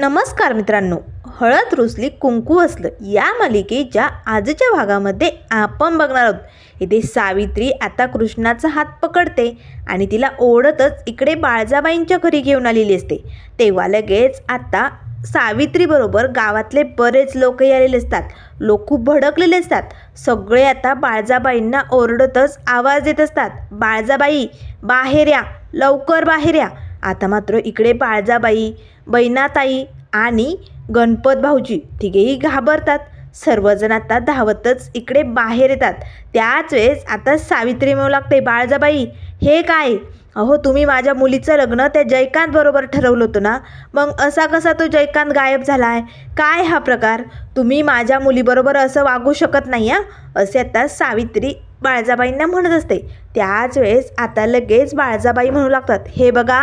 नमस्कार मित्रांनो हळद रुसली कुंकू असलं या मालिकेच्या आजच्या भागामध्ये आपण बघणार आहोत. इथे सावित्री आता कृष्णाचा हात पकडते आणि तिला ओढतच इकडे बाळजाबाईंच्या घरी घेऊन आलेली असते. तेव्हा लगेच आता सावित्रीबरोबर गावातले बरेच लोकही आलेले असतात. लोक खूप भडकलेले असतात. सगळे आता बाळजाबाईंना ओरडतच आवाज देत असतात. बाळजाबाई बाहेर या. लवकर बाहेर या. आता मात्र इकडे बाळजाबाई बैनाताई आणि गणपत भाऊजी तिघेही घाबरतात. सर्वजण आता धावतच इकडे बाहेर येतात. त्याच वेळेस आता सावित्री मिळू लागते बाळजाबाई हे काय? अहो तुम्ही माझ्या मुलीचं लग्न त्या जयकांत बरोबर ठरवलं होतं ना? मग असा कसा तो जयकांत गायब झाला आहे काय हा प्रकार? तुम्ही माझ्या मुलीबरोबर असं वागू शकत नाही हा? असे आता सावित्री बाळजाबाईंना म्हणत असते. त्याच वेळेस आता लगेच बाळजाबाई म्हणू लागतात हे बघा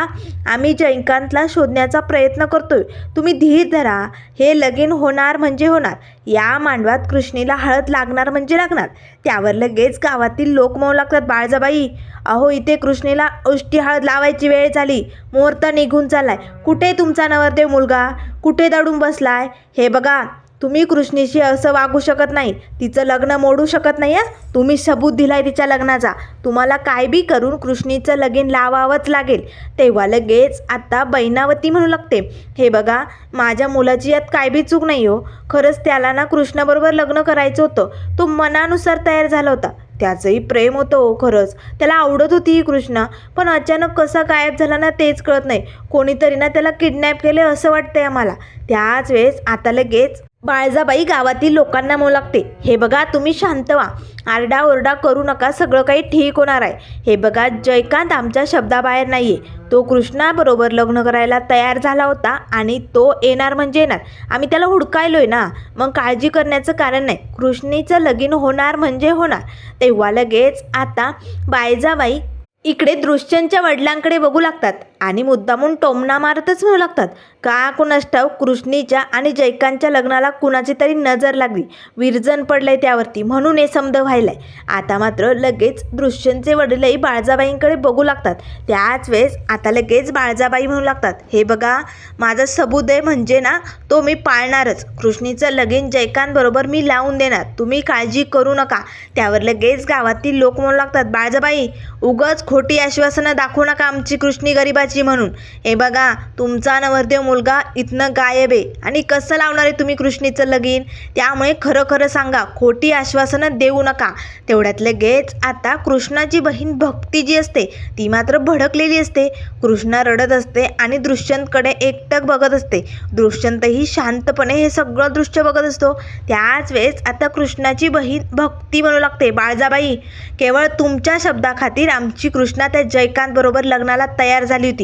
आम्ही जयकांतला शोधण्याचा प्रयत्न करतोय. तुम्ही धीर धरा. हे लगीन होणार म्हणजे होणार. या मांडवात कृष्णीला हळद लागणार म्हणजे लागणार. त्यावर लगेच गावातील लोक म्हणू लागतात बाळजाबाई अहो इथे कृष्णीला उष्टी हळद लावायची वेळ झाली. मुहूर्त निघून चाललाय. कुठे तुमचा नवरदेव मुलगा? कुठे दडून बसलाय? हे बघा तुम्ही कृष्णीशी असं वागू शकत नाही तिचं लग्न मोडू शकत नाही आहे तुम्ही सबूत दिलाय तिच्या लग्नाचा. तुम्हाला काय बी करून कृष्णीचं लगीन लावावंच लागेल. तेव्हा लगेच आता बैनावती म्हणू लागते. हे बघा माझ्या मुलाची यात काय बी चूक नाही हो. खरंच त्याला ना कृष्णाबरोबर लग्न करायचं होतं. तो मनानुसार तयार झाला होता. त्याचंही प्रेम होतं हो खरंच. त्याला आवडत होती कृष्णा. पण अचानक कसा गायब झाला ना तेच कळत नाही. कोणीतरी ना त्याला किडनॅप केले असं वाटतंय आम्हाला. त्याच वेळेस आता लगेच बाळजाबाई गावातील लोकांना म्हणू लागते. हे बघा तुम्ही शांत व्हा. आरडाओरडा करू नका सगळं काही ठीक होणार आहे. हे बघा जयकांत आमच्या शब्दाबाहेर नाही आहे तो कृष्णाबरोबर लग्न करायला तयार झाला होता आणि तो येणार म्हणजे येणार. आम्ही त्याला हुडकायलोय ना. मग काळजी करण्याचं कारण नाही. कृष्णीचं लगीन होणार म्हणजे होणार. तेव्हा लगेच आता बायजाबाई इकडे दृश्यांच्या वडिलांकडे बघू लागतात. आणि मुद्दामून टोमणा मारतच म्हणू लागतात. का कुणास कृष्णीच्या आणि जयकांतच्या लग्नाला कुणाची तरी नजर लागली. विरजन पडलंय त्यावरती म्हणून हे समद व्हायलंय. आता मात्र लगेच दृश्यांचे वडीलही बाळजाबाईंकडे बघू लागतात. त्याच वेळेस आता लगेच बाळजाबाई म्हणू लागतात हे बघा माझा सबुदय म्हणजे ना तो मी पाळणारच. कृष्णीचं लगीन जयकांतबरोबर मी लावून देणार. तुम्ही काळजी करू नका. त्यावर लगेच गावातील लोक म्हणू लागतात बाळजाबाई उगच खोटी आश्वासनं दाखवू नका आमची कृष्णी गरिबाची. म्हणून. हे बघा तुमचा नवरदेव मुलगा इथनं गायब आहे. आणि कसं लावणार आहे तुम्ही कृष्णीचं लगीन? त्यामुळे खरं खरं सांगा खोटी आश्वासनं देऊ नका. तेवढ्यात लगेच आता कृष्णाची बहीण भक्ती जी असते ती मात्र भडकलेली असते. कृष्णा रडत असते आणि दृश्यंतकडे एकटक बघत असते. दृश्यंतही शांतपणे हे सगळं दृश्य बघत असतो. त्याच वेळेस आता कृष्णाची बहीण भक्ती म्हणू लागते. बाळजाबाई केवळ तुमच्या शब्दाखातीर आमची कृष्णा त्या जयकांत बरोबर लग्नाला तयार झाली होती.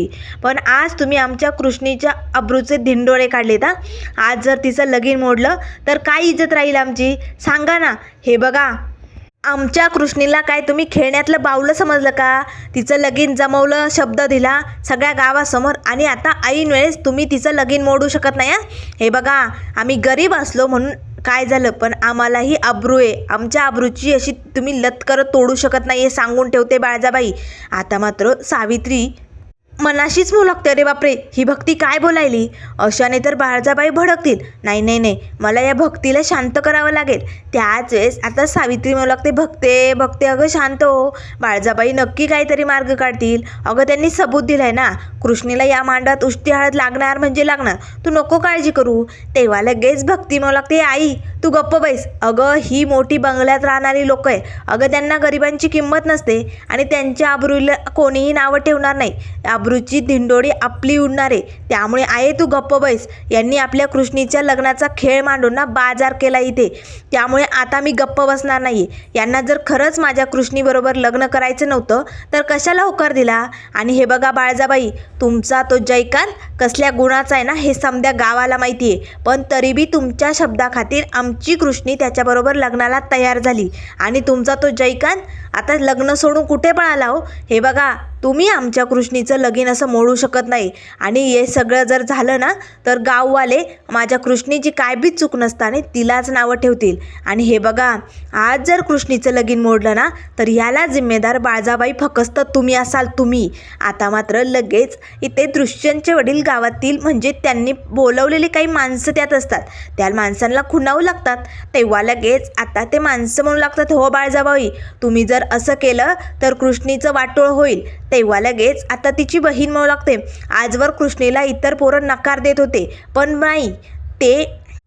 पण आज तुम्ही आमच्या कृष्णीच्या अब्रूचे धिंडोळे काढलेत हा. आज जर तिचं लगीन मोडलं तर काय इज्जत राहील आमची? सांगा ना. हे बघा. आमच्या कृष्णीला काय तुम्ही खेळण्यातलं बावलं समजलं का? तिचं लगीन जमवलं शब्द दिला सगळ्या गावासमोर आणि आता ऐन वेळेस तुम्ही तिचं लगीन मोडू शकत नाही हे. बघा. आम्ही गरीब असलो म्हणून काय झालं? पण आम्हालाही अब्रू आहे. आमच्या अब्रूची अशी तुम्ही लत करत तोडू शकत नाही हे सांगून ठेवते बाळजाबाई. आता मात्र सावित्री मनाशीच म्हणू लागते अरे बापरे ही भक्ती काय बोलायली? अशाने तर बाळजाबाई भडकतील. नाही नाही नाही. मला या भक्तीला शांत करावं लागेल. त्याच वेळेस आता सावित्री म्हणू लागते भक्ते भक्ते अगं शांत हो. बाळजाबाई नक्की काहीतरी मार्ग काढतील. अगं त्यांनी सबूत दिलाय ना कृष्णीला या मांडात उष्टी हळद लागणार म्हणजे लागणार. तू नको काळजी करू. तेव्हा लगेच भक्ती म्हणू लागते आई तू गप्प बैस. अगं ही मोठी बंगल्यात राहणारी लोक आहे. अगं त्यांना गरिबांची किंमत नसते आणि त्यांच्या आबरूला कोणीही नावं ठेवणार नाही. आबरूची धिंडोडी आपली उडणार. आहे त्यामुळे आहे तू गप्प बैस. यांनी आपल्या कृष्णीच्या लग्नाचा खेळ मांडून ना बाजार केला इथे. त्यामुळे आता मी गप्प बसणार नाही यांना जर खरंच माझ्या कृष्णीबरोबर लग्न करायचं नव्हतं तर कशाला होकार दिला? आणि हे बघा बाळजाबाई तुमचा तो जयकांत कसल्या गुणाचा आहे ना हे समद्या गावाला माहिती आहे पण तरीबी तुमच्या शब्दाखातीर आमची कृष्णी त्याच्याबरोबर लग्नाला तयार झाली. आणि तुमचा तो जयकांत आता लग्न सोडून कुठे पळाला हो? हे बघा तुम्ही आमच्या कृष्णीचं लगीन असं मोडू शकत नाही. आणि हे सगळं जर झालं ना तर गाववाले माझ्या कृष्णीची काय बी चूक नसताना तिलाच नावं ठेवतील. आणि हे बघा आज जर कृष्णीचं लगीन मोडलं ना तर ह्याला जिम्मेदार बाळजाबाई फकस्त तुम्ही असाल तुम्ही. आता मात्र लगेच इथे दृश्यांचे वडील गावातील म्हणजे त्यांनी बोलवलेली काही माणसं त्यात असतात. त्या माणसांना खुणावू लागतात. तेव्हा लगेच आता ते माणसं म्हणू लागतात हो बाळजाबाई तुम्ही जर असं केलं तर कृष्णीचं वाटोळ होईल. तेव्हा लगेच आता तिची बहीण म्हणू लागते. आजवर कृष्णीला इतर पोरं नकार देत होते. पण नाही ते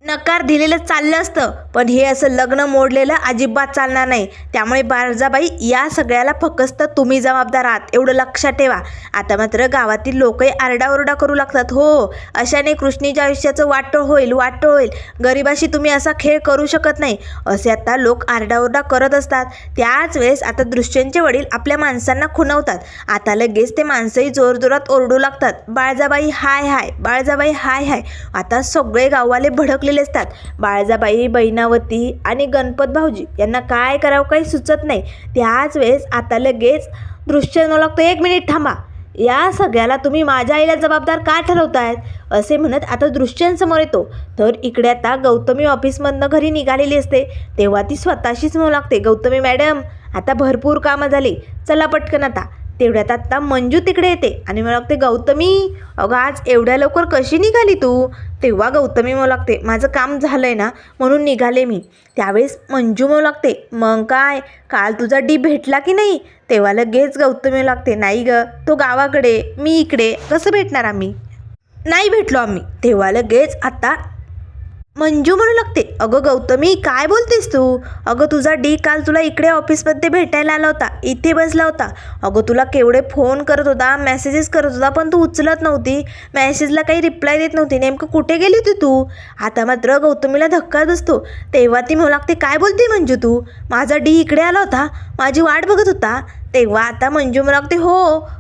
नकार दिलेलं चाललं असतं. पण हे असं लग्न मोडलेलं अजिबात चालणार नाही. त्यामुळे बाळजाबाई या सगळ्याला फक्त तुम्ही जबाबदार आहात एवढं लक्षात ठेवा. आता मात्र गावातील लोकही आरडाओरडा करू लागतात. हो अशाने कृष्णीच्या आयुष्याचं वाटोळ होईल वाटोळ होईल. गरिबाशी तुम्ही असा खेळ करू शकत नाही. असे आता लोक आरडाओरडा करत असतात. त्याच वेळेस आता दृश्यांचे वडील आपल्या माणसांना खुणवतात. आता लगेच ते माणसंही जोरजोरात ओरडू लागतात. बाळजाबाई हाय हाय बाळजाबाई हाय हाय. आता सगळे गाववाले भडकलेले असतात. बाळजाबाई बहिणावती आणि गणपत भाऊजी यांना काय करावं काही सुचत नाही. त्याच वेळेस आता लगेच दृश्य न लागतो एक मिनिट थांबा. या सगळ्याला तुम्ही माझ्या आईला जबाबदार का ठरवतायत? असे म्हणत आता दृश्यांसमोर येतो. तर इकडे आता गौतमी ऑफिसमधनं घरी निघालेली असते. तेव्हा ती स्वतःशीच म्हणू लागते गौतमी मॅडम आता भरपूर कामं झाली. चला पटकन आता. तेवढ्यात आत्ता मंजू तिकडे येते. आणि मला लागते गौतमी अगं आज एवढ्या लवकर कशी निघाली तू? तेव्हा गौतमी मला लागते माझं काम झालं आहे ना म्हणून निघाले मी. त्यावेळेस मंजू मला लागते मग काय काल तुझा डी भेटला की नाही? तेव्हा लगेच गौतमी लागते नाही ग तो गावाकडे मी इकडे कसं भेटणार आम्ही? नाही भेटलो आम्ही. तेव्हा लगेच आता मंजू म्हणू लागते अगं गौतमी काय बोलतेस तू? अगं तुझा डी काल तुला इकडे ऑफिसमध्ये भेटायला आला होता इथे बसला होता. अगं तुला केवढे फोन करत होता मेसेजेस करत होता पण तू उचलत नव्हती. मेसेजला काही रिप्लाय देत नव्हती. नेमकं कुठे गेली होती तू? आता मात्र गौतमीला धक्का बसतो. तेव्हा ती म्हणू लागते काय बोलते मंजू तू? माझा डी इकडे आला होता माझी वाट बघत होता. तेव्हा आता मंजू म्हणू लागते हो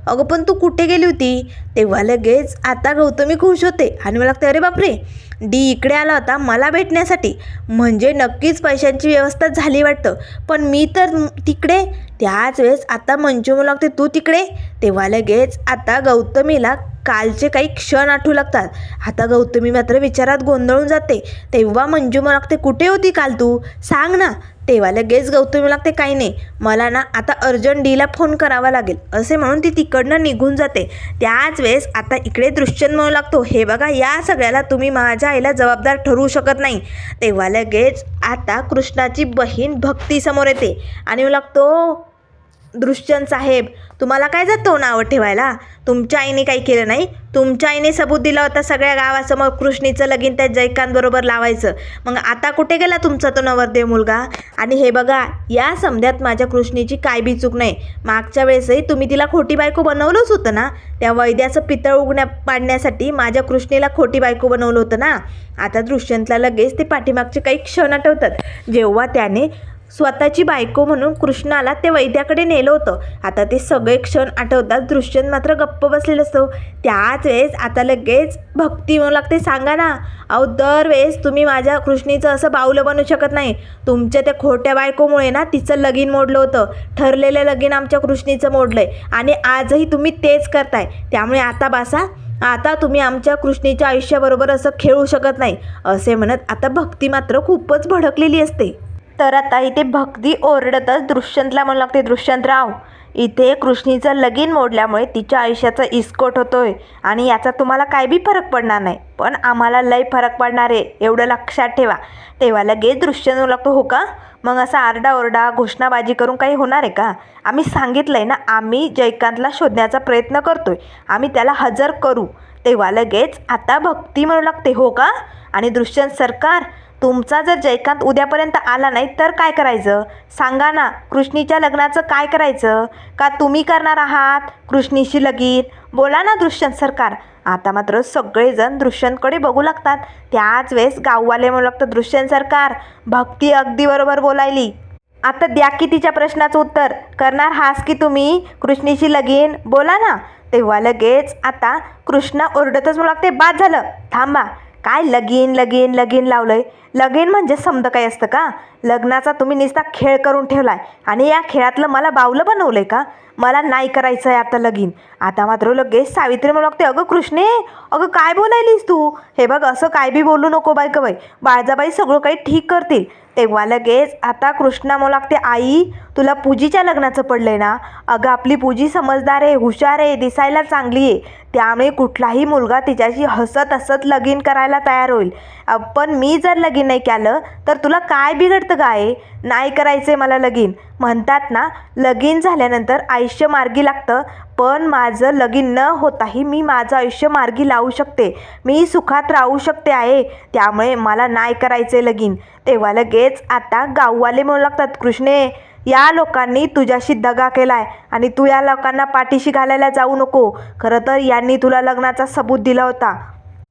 अगं पण तू कुठे गेली होती? तेव्हा लगेच आता गौतमी खुश होते आणि मला लागते अरे बापरे डी इकडे आला होता मला भेटण्यासाठी. म्हणजे नक्कीच पैशांची व्यवस्था झाली वाटतं. पण मी तर तिकडे. त्याच वेळेस आता मंजू लागते तू तिकडे? तेव्हा लगेच आता गौतमीला कालचे काही क्षण आठवू लागतात. आता गौतमी मात्र विचारात गोंधळून जाते. तेव्हा मंजू मला लागते कुठे होती काल तू? सांग ना. तेव्हा लगेच गौतमी लागते काही नाही. मला ना आता अर्जंट डीला फोन करावा लागेल. असे म्हणून ती तिकडनं निघून जाते. त्याच वेळेस आता इकडे दृश्यन म्हणू लागतो हे बघा या सगळ्याला तुम्ही माझ्या आईला जबाबदार ठरवू शकत नाही. तेव्हा लगेच आता कृष्णाची बहीण भक्ती समोर येते आणि लागतो दृश्यंत साहेब तुम्हाला काय जातो नावं ठेवायला? तुमच्या आईने काही केलं नाही? तुमच्या आईने सबूत दिला होता सगळ्या गावासमोर कृष्णीचं लगीन त्या जयकांतबरोबर लावायचं. मग आता कुठे गेला तुमचा तो नवरदेव मुलगा? आणि हे बघा या समध्यात माझ्या कृष्णीची काय बी चूक नाही. मागच्या वेळेसही तुम्ही तिला खोटी बायको बनवलंच होतं ना? त्या वैद्याचं पितळ उगण्या पाडण्यासाठी माझ्या कृष्णीला खोटी बायको बनवलं होतं ना? आता दृश्यंतला लगेच ते पाठीमागचे काही क्षण आठवतात. जेव्हा त्याने स्वतःची बायको म्हणून कृष्णाला ते वैद्याकडे नेलं होतं. आता ते सगळे क्षण आठवतात दृश्यन मात्र गप्प बसलेलं असतो. त्याच वेळेस आता लगेच भक्ती म्हणू लागते. सांगा ना अहो दरवेळेस तुम्ही माझ्या कृष्णीचं असं बाऊलं बनू शकत नाही. तुमच्या त्या खोट्या बायकोमुळे ना तिचं लगीन मोडलं होतं. ठरलेलं लगीन आमच्या कृष्णीचं मोडलं आहे आणि आजही तुम्ही तेच करताय. त्यामुळे आता बासा आता तुम्ही आमच्या कृष्णीच्या आयुष्याबरोबर असं खेळू शकत नाही. असे म्हणत आता भक्ती मात्र खूपच भडकलेली असते. तर आता इथे भक्ती ओरडतच दृश्यंतला म्हणू लागते. दृश्यंतराव इथे कृष्णीचं लगीन मोडल्यामुळे तिच्या आयुष्याचा इस्कोट होतोय आणि याचा तुम्हाला काय बी फरक पडणार नाही. पण आम्हाला लय फरक पडणार आहे. एवढं लक्षात ठेवा. तेव्हा लगेच दृश्यंत म्हणू लागतो हो का? मग असा आरडाओरडा घोषणाबाजी करून काही होणार आहे का? आम्ही सांगितलं आहे ना आम्ही जयकांतला शोधण्याचा प्रयत्न करतोय. आम्ही त्याला हजर करू. तेव्हा लगेच आता भक्ती म्हणू लागते हो का? आणि दृश्यंत सरकार तुमचा जर जयकांत उद्यापर्यंत आला नाही तर काय करायचं? सांगा ना कृष्णीच्या लग्नाचं काय करायचं? का तुम्ही करणार आहात? कृष्णीशी लगीन? बोला ना दृश्यंत सरकार. आता मात्र सगळेजण दृश्यंतकडे बघू लागतात. त्याच वेळेस गाववाले म्हणू लागतं दृश्यंत सरकार भक्ती अगदी बरोबर बोलायली. आता द्या की तिच्या प्रश्नाचं उत्तर. करणार हास की तुम्ही? कृष्णीशी लगीन? बोला ना. तेव्हा लगेच आता कृष्णा ओरडतच म्हणू लागते बाद झालं. थांबा. काय लगीन लगीन लगीन लावलंय? लगीन म्हणजे समजा काही असतं का? लग्नाचा तुम्ही निस्ता खेळ करून ठेवलाय. आणि या खेळातलं मला बावलं बनवलं आहे का? मला नाही करायचं आहे आता लगीन. आता मात्र लगेच सावित्री मला लागते अगं कृष्णे अगं काय बोलायलीस तू? हे बघ असं काय बी बोलू नको बाई का बाई. बाळजाबाई सगळं काही ठीक करतील. तेव्हा लगेच आता कृष्णा मला लागते आई तुला पूजीच्या लग्नाचं पडलं आहे ना? अगं आपली पूजी समजदार आहे हुशार आहे दिसायला चांगली आहे. त्यामुळे कुठलाही मुलगा तिच्याशी हसत हसत लगीन करायला तयार होईल. पण मी जर लगीन नाही केलं तर तुला काय बिघडतं काय नाही करायचं आहे मला लगीन. म्हणतात ना लगीन झाल्यानंतर आयुष्य मार्गी लागतं पण माझं लगीन न होताही मी माझं आयुष्य मार्गी लावू शकते. मी सुखात राहू शकते आहे त्यामुळे मला नाही करायचे लगीन. तेव्हा लगेच आता गाववाले म्हणू लागतात कृष्णे या लोकांनी तुझ्याशी दगा केला आहे आणि तू या लोकांना पाठीशी घालायला जाऊ नको. खरं तर यांनी तुला लग्नाचा सबूत दिला होता.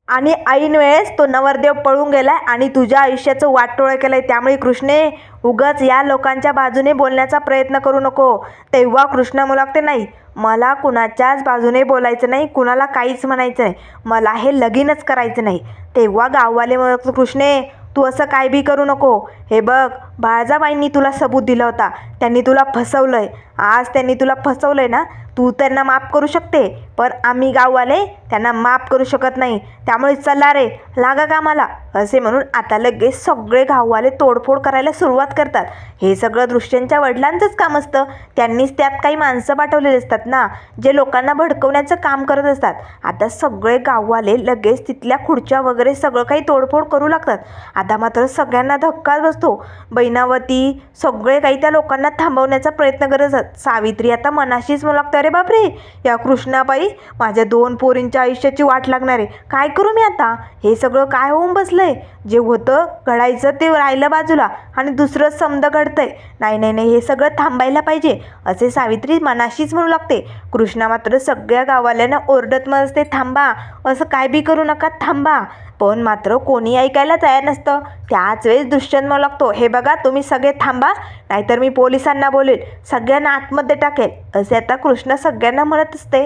आणि ऐन वेळेस तो नवरदेव पळून गेलाय आणि तुझ्या आयुष्याचं वाटोळं केलंय. त्यामुळे कृष्णे उगाच या लोकांच्या बाजूने बोलण्याचा प्रयत्न करू नको. तेव्हा कृष्ण मुलागते नाही मला कुणाच्याच बाजूने बोलायचं नाही कुणाला काहीच म्हणायचं नाही मला हे लगीनच करायचं नाही. तेव्हा गाववाले म्हणत कृष्णे तू असं काय बी करू नको. हे बघ बाळजाबाईंनी तुला सबूत दिला होता. त्यांनी तुला फसवलं आहे आज त्यांनी तुला फसवलं आहे ना? तू त्यांना माफ करू शकते. पण आम्ही गाववाले त्यांना माफ करू शकत नाही. त्यामुळे चला रे लागा कामाला. असे म्हणून आता लगेच सगळे गाववाले तोडफोड करायला सुरुवात करतात. हे सगळं दृश्यांच्या वडिलांचंच काम असतं. त्यांनीच त्यात काही माणसं पाठवलेली असतात ना जे लोकांना भडकवण्याचं काम करत असतात. आता सगळे गाववाले लगेच तिथल्या खुर्च्या वगैरे सगळं काही तोडफोड करू लागतात. आता मात्र सगळ्यांना धक्काच बसतो. बैनावती सगळे काही त्या लोकांना थांबवण्याचा प्रयत्न करत असतात सावित्री आता मनाशीच मला लागतं अरे बापरे या कृष्णाबाई माझ्या दोन पोरींच्या आयुष्याची वाट लागणार आहे. काय करू मी आता? हे सगळं काय होऊन बसलं आहे जे होतं घडायचं ते राहिलं बाजूला आणि दुसरं समद घडतंय. नाही नाही नाही हे सगळं थांबायला पाहिजे. असे सावित्री मनाशीच म्हणू लागते. कृष्णा मात्र सगळ्या गावाल्यांना ओरडत मग असते थांबा. असं काय बी करू नका. थांबा. पण मात्र कोणी ऐकायला तयार नसतं. त्याच वेळेस दुष्यंत लागतो. हे बघा तुम्ही सगळे थांबा नाहीतर मी पोलिसांना बोलेल. सगळ्यांना आतमध्ये टाकेल. असे आता कृष्ण सगळ्यांना म्हणत असते.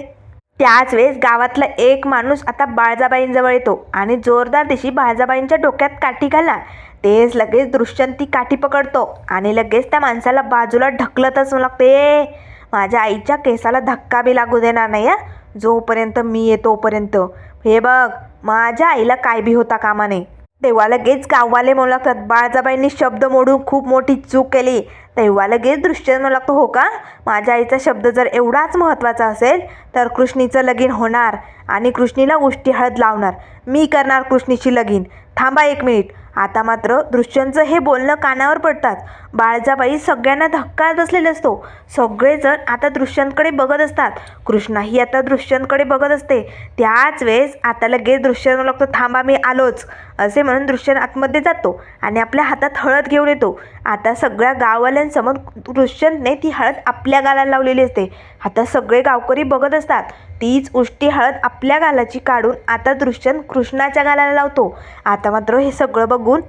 त्याच वेळेस गावातला एक माणूस आता बाळजाबाईंजवळ येतो आणि जोरदार दिशी बाळजाबाईंच्या डोक्यात काठी घाला तेच लगेच दृश्यंत ती काठी पकडतो आणि लगेच त्या माणसाला बाजूला ढकलतच लागते. माझ्या आईच्या केसाला धक्का बी लागू देणार नाही जोपर्यंत मी येतोपर्यंत हे बघ माझ्या आईला काय बी होता कामा नये तेव्हा लगेच गाववाले म्हणू लागतात बाळजाबाईंनी शब्द मोडून खूप मोठी चूक केली. तेव्हा लगेच दृश्य म्हणू लागतो हो का? माझ्या आईचा शब्द जर एवढाच महत्त्वाचा असेल तर कृष्णीचं लगीन होणार आणि कृष्णीला उष्टी हळद लावणार. मी करणार कृष्णीची लगीन. थांबा एक मिनिट. आता मात्र दृश्यांचं हे बोलणं कानावर पडतात. बाळजाबाई सगळ्यांना धक्का बसलेला असतो. सगळेजण आता दृश्यांकडे बघत असतात. कृष्णाही आता दृश्यांकडे बघत असते. त्याच वेळेस आता लगेच दृश्यांना लागतो थांबा मी आलोच. असे म्हणून दृश्यन आतमध्ये जातो आणि आपल्या हातात हळद घेऊन येतो. आता सगळ्या गाववाल्यांसमोर दृश्यंतने ती हळद आपल्या गालाला लावलेली असते. आता सगळे गावकरी बघत असतात. तीच उष्टी हळद आपल्या गालाची काढून आता दृश्यंत कृष्णाच्या गालाला लावतो. आता मात्र हे सगळं बघून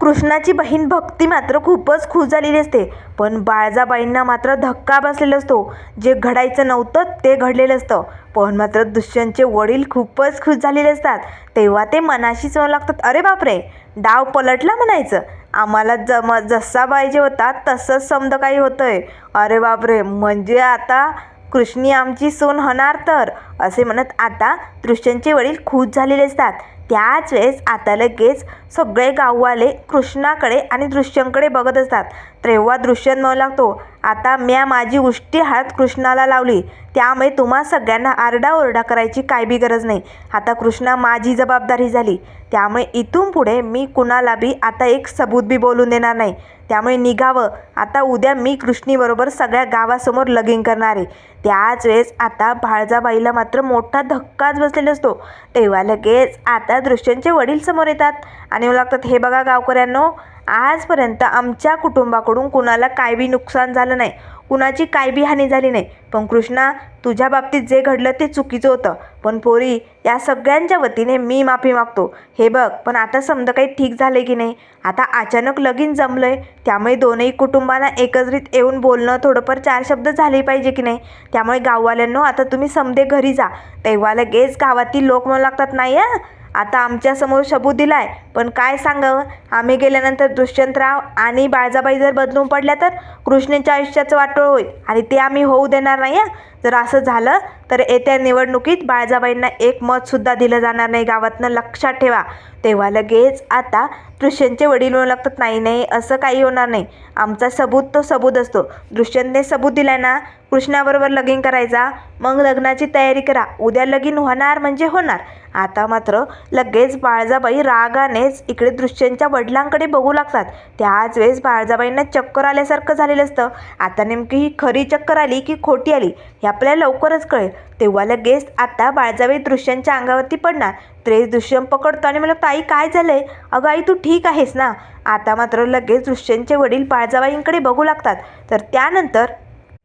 कृष्णाची बहीण भक्ती मात्र खूपच खुश झालेली असते. पण बाळजाबाईंना मात्र धक्का बसलेला असतो. जे घडायचं नव्हतं ते घडलेलं असतं. पण मात्र दुष्यंतचे वडील खूपच खुश झालेले असतात. तेव्हा ते मनाशीच म्हणू लागतात. अरे बापरे! डाव पलटला म्हणायचं. आम्हाला जम जसा पाहिजे होता तसंच समद काही होतंय. अरे बापरे! म्हणजे आता कृष्णी आमची सून होणार तर? असे म्हणत आता दृश्यांचे वडील खुश झालेले असतात. त्याच वेळेस आता लगेच सगळे गाववाले कृष्णाकडे आणि दृश्यांकडे बघत असतात. तेव्हा दृश्यन म्हणू लागतो आता म्या माझी उष्टी हात कृष्णाला लावली. त्यामुळे तुम्हा सगळ्यांना आरडाओरडा करायची काय बी गरज नाही. आता कृष्णा माझी जबाबदारी झाली. त्यामुळे इथून पुढे मी कुणाला बी आता एक सबूत बी बोलून देणार नाही. त्यामुळे निघावं. आता उद्या मी कृष्णीबरोबर सगळ्या गावासमोर लगिंग करणार. आहे त्याच वेळेस आता भाळजाबाईला मात्र मोठा धक्काच बसलेला असतो. तेव्हा लगेच आता दृश्यांचे वडील समोर येतात आणि मला लागतात हे बघा गावकऱ्यांनो आजपर्यंत आमच्या कुटुंबाकडून कुणाला काय बी नुकसान झालं नाही. कुणाची काय बी हानी झाली नाही. पण कृष्णा तुझ्या बाबतीत जे घडलं ते चुकीचं होतं. पण पोरी या सगळ्यांच्या वतीने मी माफी मागतो. हे बघ पण आता समजा काही ठीक झालं की नाही? आता अचानक लगीन जमलं आहे त्यामुळे दोनही कुटुंबांना एकत्रित येऊन बोलणं थोडंफार चार शब्द झाले पाहिजे की नाही? त्यामुळे गाववाल्यांनो आता तुम्ही समदे घरी जा. तेव्हा लगेच गावातील लोक म्हणू लागतात नाही हं. आता आमच्यासमोर सबूत दिलाय. पण काय सांगावं? आम्ही गेल्यानंतर दुष्यंतराव आणि बाळजाबाई जर बदलून पडल्या तर कृष्णेच्या आयुष्याचं वाटोळ होईल. आणि ते आम्ही होऊ देणार नाही जर असं झालं तर येत्या निवडणुकीत बाळजाबाईंना एक मतसुद्धा दिलं जाणार नाही गावातनं. लक्षात ठेवा. तेव्हा लगेच आता दुष्यंतचे वडील होऊ लागतात. नाही नाही असं काही होणार नाही. आमचा सबूत तो सबूत असतो. दृश्यंतने सबूत दिलाय ना कृष्णाबरोबर लगीन करायचा. मग लग्नाची तयारी करा. उद्या लगीन होणार म्हणजे होणार. आता मात्र लगेच बाळजाबाई रागानेच इकडे दृश्यांच्या वडिलांकडे बघू लागतात. त्याच वेळेस बाळजाबाईंना चक्कर आल्यासारखं झालेलं असतं. आता नेमकी ही खरी चक्कर आली की खोटी आली हे आपल्याला लवकरच कळेल. तेव्हा लगेच आता बाळजाबाई दृश्यांच्या अंगावरती पडणार. त्रेस दृश्यम पकडतो आणि मला ताई काय झालंय? अगं आई तू ठीक आहेस ना? आता मात्र लगेच दृश्यांचे वडील बाळजाबाईंकडे बघू लागतात. तर त्यानंतर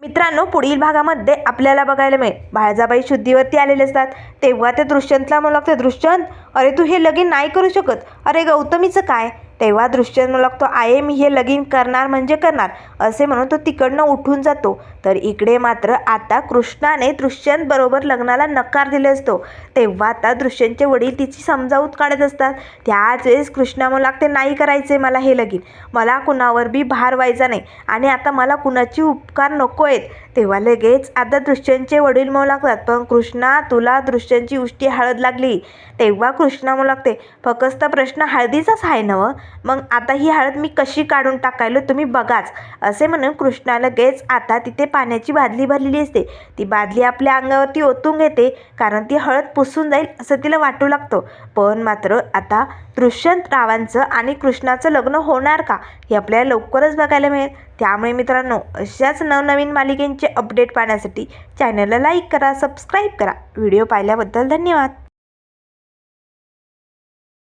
मित्रांनो पुढील भागामध्ये आपल्याला बघायला मिळेल. बाळजाबाई शुद्धीवरती आलेले असतात. तेव्हा त्या दृश्यंतला म्हणू लागते दृश्यंत अरे तू हे लगीन नाही करू शकत. अरे गौतमीचं काय? तेव्हा दृश्यंत लागतो आहे मी हे लगीन करणार म्हणजे करणार. असे म्हणून तो तिकडनं उठून जातो. तर इकडे मात्र आता कृष्णाने दृश्यंत बरोबर लग्नाला नकार दिले असतो. तेव्हा आता दृश्यंतचे वडील तिची समजावूत काढत असतात. त्याच वेळेस कृष्णा म्हणू लागते नाही करायचे मला हे लगीन. मला कुणावर बी भार व्हायचा नाही आणि आता मला कुणाची उपकार नको आहेत तेव्हा लगेच आता दृश्यांचे वडील म्हणू लागतात पण कृष्णा तुला दृश्यांची उष्टी हळद लागली. तेव्हा कृष्णा म्हणू लागते फक्त प्रश्न हळदीचाच आहे नव मग आता ही हळद मी कशी काढून टाकायलो तुम्ही बघाच. असे म्हणून कृष्णा लगेच आता तिथे पाण्याची बादली भरलेली असते. ती बादली आपल्या अंगावरती ओतून घेते कारण ती हळद पुसून जाईल असं तिला वाटू लागतं. पण मात्र आता दृश्यंत रावांचं आणि कृष्णाचं लग्न होणार का हे आपल्याला लवकरच बघायला मिळेल. त्यामुळे मित्रांनो अशाच नवनवीन मालिकेंचे अपडेट पाहण्यासाठी चॅनलला लाईक करा सबस्क्राईब करा. व्हिडिओ पाहिल्याबद्दल धन्यवाद.